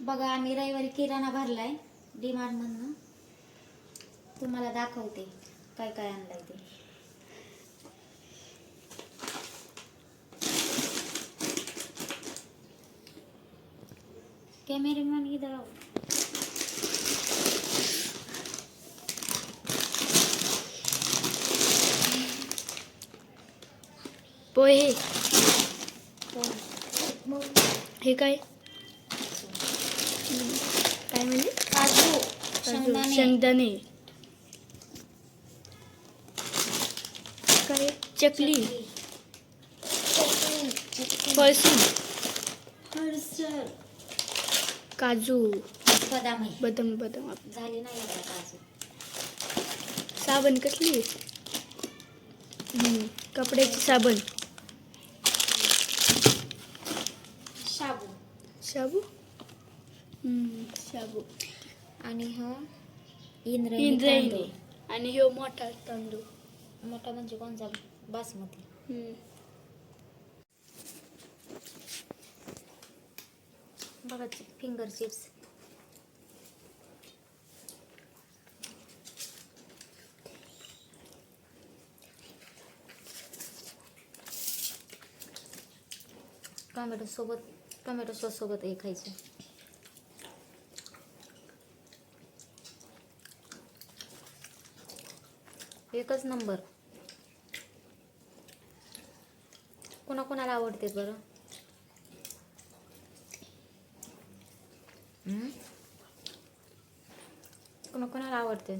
बघा आम्ही रविवारी किराणा भरलाय आहे मधनं. तुम्हाला दाखवते काय काय आणलंय ते. कॅमेरेमॅन इधर आओ पोहे. हे काय? काय म्हणजे काजू. शेंगदाणे. शेंगदाणे. काय चकली. फळसी हळसर काजू. बदाम. आहे बदाम बदाम. झाली नाही काजू. साबण कसली? हम्म, कपड्याची साबण. शाबू. शाबू? शाबू. आणि हा इंद्रायणी इंद्रायणी. तांदूळ. आणि ह्यो मोठा तांदूळ. मोठा म्हणजे कोणचा? बासमती. हम्म. बघा फिंगर चिप्स. टोमॅटो सोबत टोमॅटो सॉस सोबत हे खायचं. एकच नंबर. कोणा कोणाला आवडते बरं? कोणाकोणाला कोणाला आवडते?